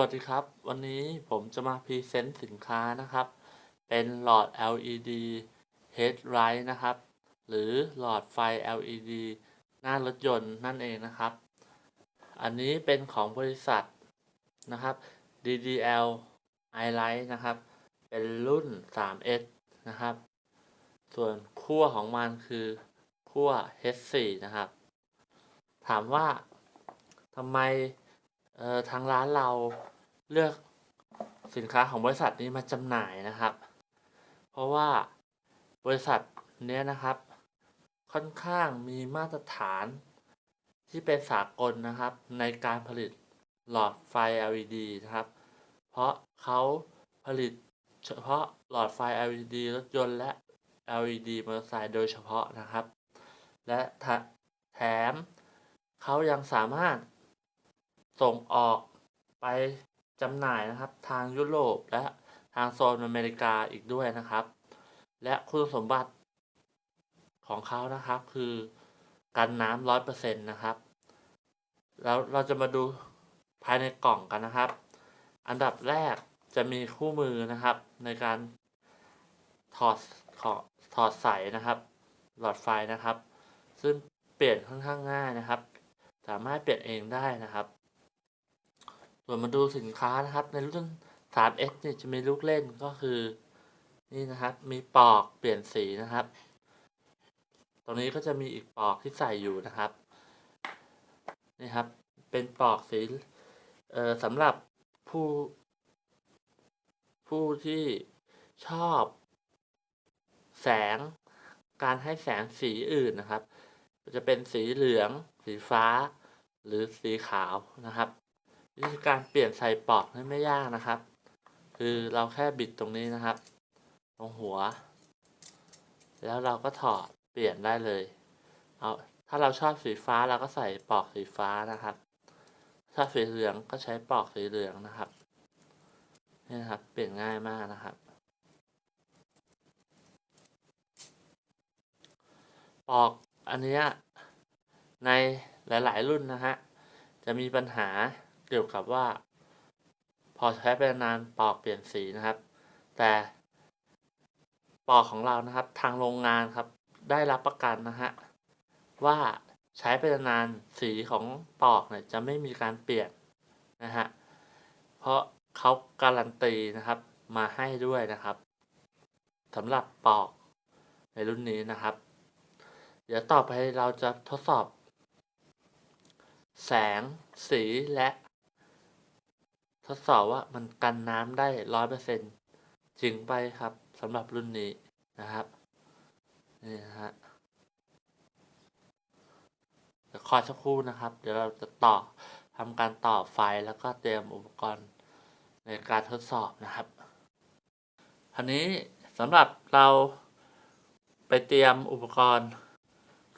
วัสดีครับ วันนี้ผมจะมาพรีเซนต์สินค้านะครับ เป็นหลอด LED headlight นะครับ หรือหลอดไฟ LED หน้ารถยนต์นั่นเองนะครับ อันนี้เป็นของบริษัทนะครับ DDL iLight นะครับ เป็นรุ่น 3S นะครับ ส่วนขั้วของมันคือขั้ว H4 นะครับ ถามว่าทำไม เอ่อทางร้านเราเลือกสินค้าของบริษัทนี้มาจำหน่ายนะครับ เพราะว่าบริษัทเนี้ยนะครับ ค่อนข้างมีมาตรฐานที่เป็นสากลนะครับ ในการผลิตหลอดไฟ LED นะครับ เพราะเขาผลิตเฉพาะหลอดไฟ LED รถยนต์และ LED มอเตอร์ไซค์โดยเฉพาะนะครับ และแถแถมเขายังสามารถ ส่งออกไปจำหน่ายนะครับ ทางยุโรปและทางโซนอเมริกาอีกด้วยนะครับ และคุณสมบัติของเขานะครับคือกันน้ำร้อยเปอร์เซ็นต์นะครับ แล้วเราจะมาดูภายในกล่องกันนะครับ อันดับแรกจะมีคู่มือนะครับ ในการถอดถอดถอดใส่นะครับ หลอดไฟนะครับ ซึ่งเปลี่ยนค่อนข้างง่ายนะครับ สามารถเปลี่ยนเองได้นะครับ ส่วนมาดูสินค้านะครับในรุ่น 3S เนี่ยจะมีลูกเล่นก็คือ นี่นะครับ มีปอกเปลี่ยนสีนะครับ ตรงนี้ก็จะมีอีกปอกที่ใส่อยู่นะครับ นี่ครับ เป็นปอกสีเอ่อสำหรับผู้ ผู้ที่ชอบ แสง การให้แสงสีอื่นนะครับ จะเป็นสีเหลือง สีฟ้า หรือสีขาวนะครับ วิธีการเปลี่ยนใส่ปลอกนี่ไม่ยากนะครับ คือเราแค่บิดตรงนี้นะครับ ตรงหัว แล้วเราก็ถอดเปลี่ยนได้เลยเอาถ้าเราชอบสีฟ้าเราก็ใส่ปลอกสีฟ้านะครับ ถ้าสีเหลืองก็ใช้ปลอกสีเหลืองนะครับนี่นะครับ เปลี่ยนง่ายมากนะครับ ปลอกอันนี้ในหลาย ๆ รุ่นนะฮะจะมีปัญหา เกี่ยวกับว่า พอใช้ไปนานปอกเปลี่ยนสีนะครับ แต่ปอกของเรานะครับ ทางโรงงานครับ ได้รับประกันนะฮะว่าใช้ไปนานสีของปอกเนี่ยจะไม่มีการเปลี่ยนนะฮะเพราะเขาการันตีนะครับ มาให้ด้วยนะครับสำหรับปอกในรุ่นนี้นะครับ เดี๋ยวต่อไปเราจะทดสอบ แสง สีและ ทดสอบว่ามันกันน้ำได้ร้อยเปอร์เซ็นจริงไปครับสำหรับรุ่นนี้นะครับนี่นะฮะเดี๋ยวคอยสักครู่นะครับ เดี๋ยวเราจะต่อทำการต่อไฟแล้วก็เตรียมอุปกรณ์ในการทดสอบนะครับอันนี้สำหรับเราไปเตรียมอุปกรณ์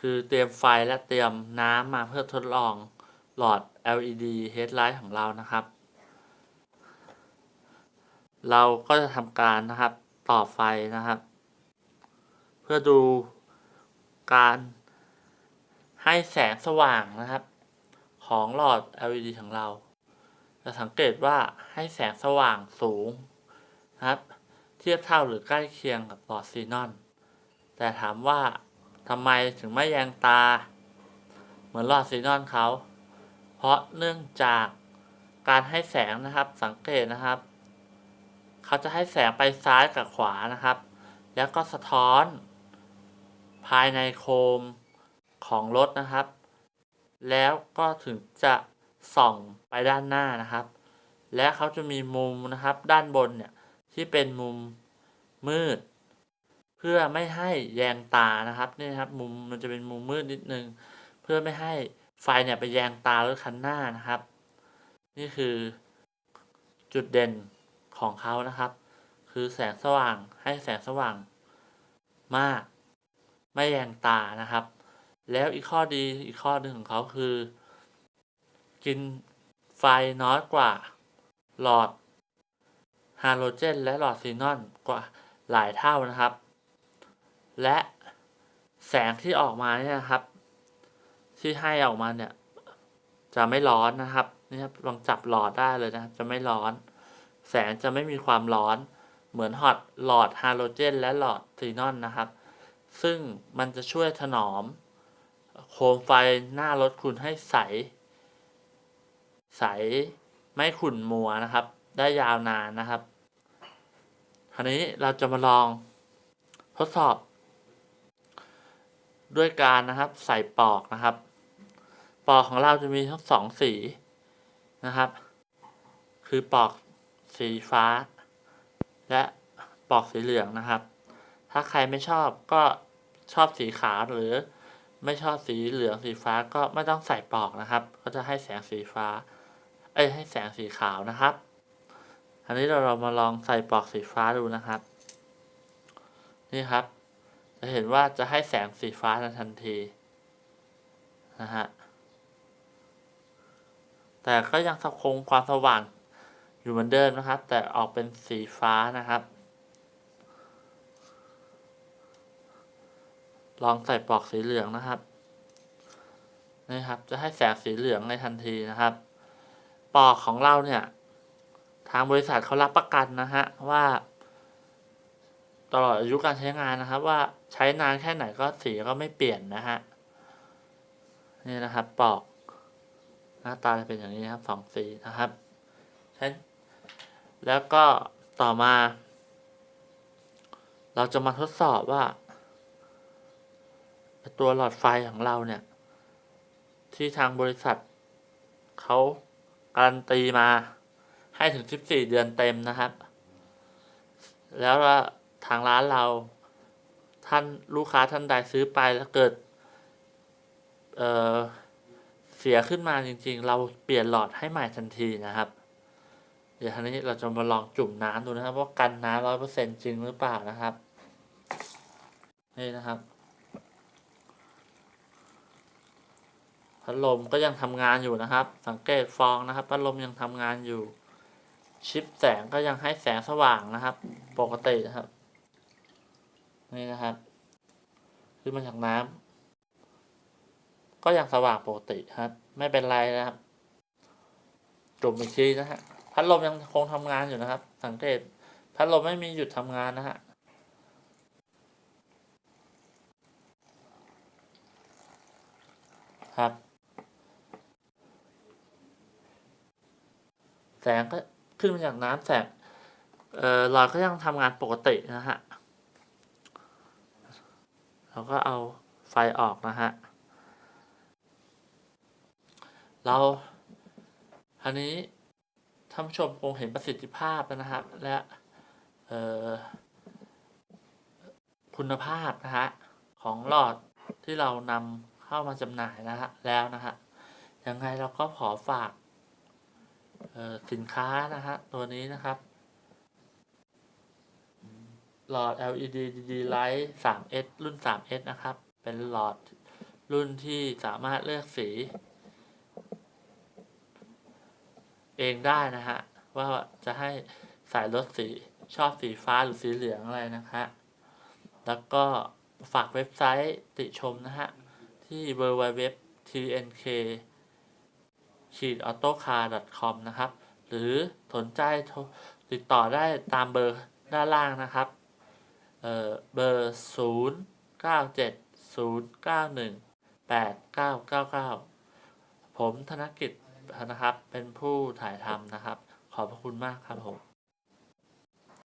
คือเตรียมไฟและเตรียมน้ำมาเพื่อทดลองหลอด LED headlight ของเรานะครับ เราก็จะทำการนะครับต่อไฟนะครับ เพื่อดูการให้แสงสว่างนะครับ ของหลอด LED ของเรา จะสังเกตว่าให้แสงสว่างสูงนะครับ เทียบเท่าหรือใกล้เคียงกับหลอดซีนอน แต่ถามว่าทำไมถึงไม่แยงตา เหมือนหลอดซีนอนเขา เพราะเนื่องจากการให้แสงนะครับสังเกตนะครับ เขาจะให้แสงไปซ้ายกับขวานะครับ แล้วก็สะท้อน ภายในโคมของรถนะครับ แล้วก็ถึงจะส่องไปด้านหน้านะครับ และเขาจะมีมุมนะครับ ด้านบนเนี่ยที่เป็นมุมมืด เพื่อไม่ให้แยงตานะครับนี่นครับ มุมมันจะเป็นมุมมืดนิดนึง เพื่อไม่ให้ไฟเนี่ยไปแยงตารถคันหน้านะครับ นี่คือจุดเด่น ของเขานะครับ คือแสงสว่างให้แสงสว่างมาก ไม่แยงตานะครับ แล้วอีกข้อดีอีกข้อหนึ่งของเขาคือ กินไฟน้อยกว่า หลอดฮาโลเจน และหลอดซีนอนกว่าหลายเท่านะครับ และแสงที่ออกมาเนี่ยนะครับ ที่ให้ออกมาเนี่ย จะไม่ร้อนนะครับนี่ครับลองจับหลอดได้เลยนะจะไม่ร้อน แสงจะไม่มีความร้อนเหมือนฮอตหลอดฮาโลเจน และหลอดซีนอนนะครับ ซึ่งมันจะช่วยถนอม โคมไฟหน้ารถคุณให้ใส ใสไม่ขุ่นมัวนะครับ ได้ยาวนานนะครับคราวนี้เราจะมาลองทดสอบ ด้วยการนะครับ ใส่ปลอกนะครับปลอกของเราจะมีทั้งสองสีนะครับ คือปลอก สีฟ้า และปอกสีเหลืองนะครับ ถ้าใครไม่ชอบก็ชอบสีขาวหรือไม่ชอบสีเหลืองสีฟ้าก็ไม่ต้องใส่ปอกนะครับ ก็จะให้แสงสีฟ้า เอ้ยให้แสงสีขาวนะครับ อันนี้เราเรามาลองใส่ปอกสีฟ้าดูนะครับ นี่ครับ จะเห็นว่าจะให้แสงสีฟ้าทันทีนะฮะแต่ก็ยังคงความสว่าง อยู่เหมือนเดิมนะครับ แต่ออกเป็นสีฟ้านะครับ ลองใส่ปลอกสีเหลืองนะครับนี่ครับ จะให้แสงสีเหลืองในทันทีนะครับ ปลอกของเราเนี่ย ทางบริษัทเขารับประกันนะฮะว่า ตลอดอายุการใช้งานนะครับ ว่าใช้นานแค่ไหนก็สีก็ไม่เปลี่ยนนะฮะนี่นะครับปลอก หน้าตาจะเป็นอย่างนี้นะครับสองสีนะครับใช้ แล้วก็ต่อมา เราจะมาทดสอบว่า ตัวหลอดไฟของเราเนี่ย ที่ทางบริษัทเขาการันตีมาให้ถึง 14 เดือนเต็มนะครับ แล้วทางร้านเราท่านลูกค้าท่านใดซื้อไปแล้วเกิดเเสียขึ้นมาจริงๆ เราเปลี่ยนหลอดให้ใหม่ทันทีนะครับ เดี๋ยวทีนี้เราจะมาลองจุ่มน้ำดูนะครับว่ากันน้ำร้อยเปอร์เซ็นจริงหรือเปล่านะครับ นี่นะครับพัดลมก็ยังทำงานอยู่นะครับ สังเกตฟองนะครับพัดลมยังทำงานอยู่ ชิปแสงก็ยังให้แสงสว่างนะครับ ปกตินะครับ นี่นะครับขึ้นมาจากน้ำก็ยังสว่างปกติครับ ไม่เป็นไรนะครับ จุ่มอีกทีนะฮะ พัดลมยังคงทำงานอยู่นะครับ สังเกตพัดลมไม่มีหยุดทำงานนะฮะครับ แสงก็ขึ้นมาจากน้ำแสงเอ่อหลอดก็ยังทำงานปกตินะฮะเราก็เอาไฟออกนะฮะ เราอันนี้ ท่านผู้ชมคงเห็นประสิทธิภาพนะครับ และคุณภาพนะฮะของหลอดที่เรานำเข้ามาจำหน่ายนะฮะแล้วนะฮะยังไงเราก็ขอฝากสินค้านะฮะตัวนี้นะครับหลอด LED DD Light 3S รุ่น 3S นะครับ เป็นหลอดรุ่นที่สามารถเลือกสี เองได้นะฮะว่าจะให้สายรถสีชอบสีฟ้าหรือสีเหลืองอะไรนะฮะแล้วก็ฝากเว็บไซต์ติชมนะฮะ ที่ www tnk autocar com นะครับ หรือสนใจติดต่อได้ตามเบอร์ด้านล่างนะครับ เอ่อ เบอร์ 0 9 7 0 9 1 8 9 9 9 ผมธนกิจ นะครับ เป็นผู้ถ่ายทำนะครับ ขอบพระคุณมากครับผม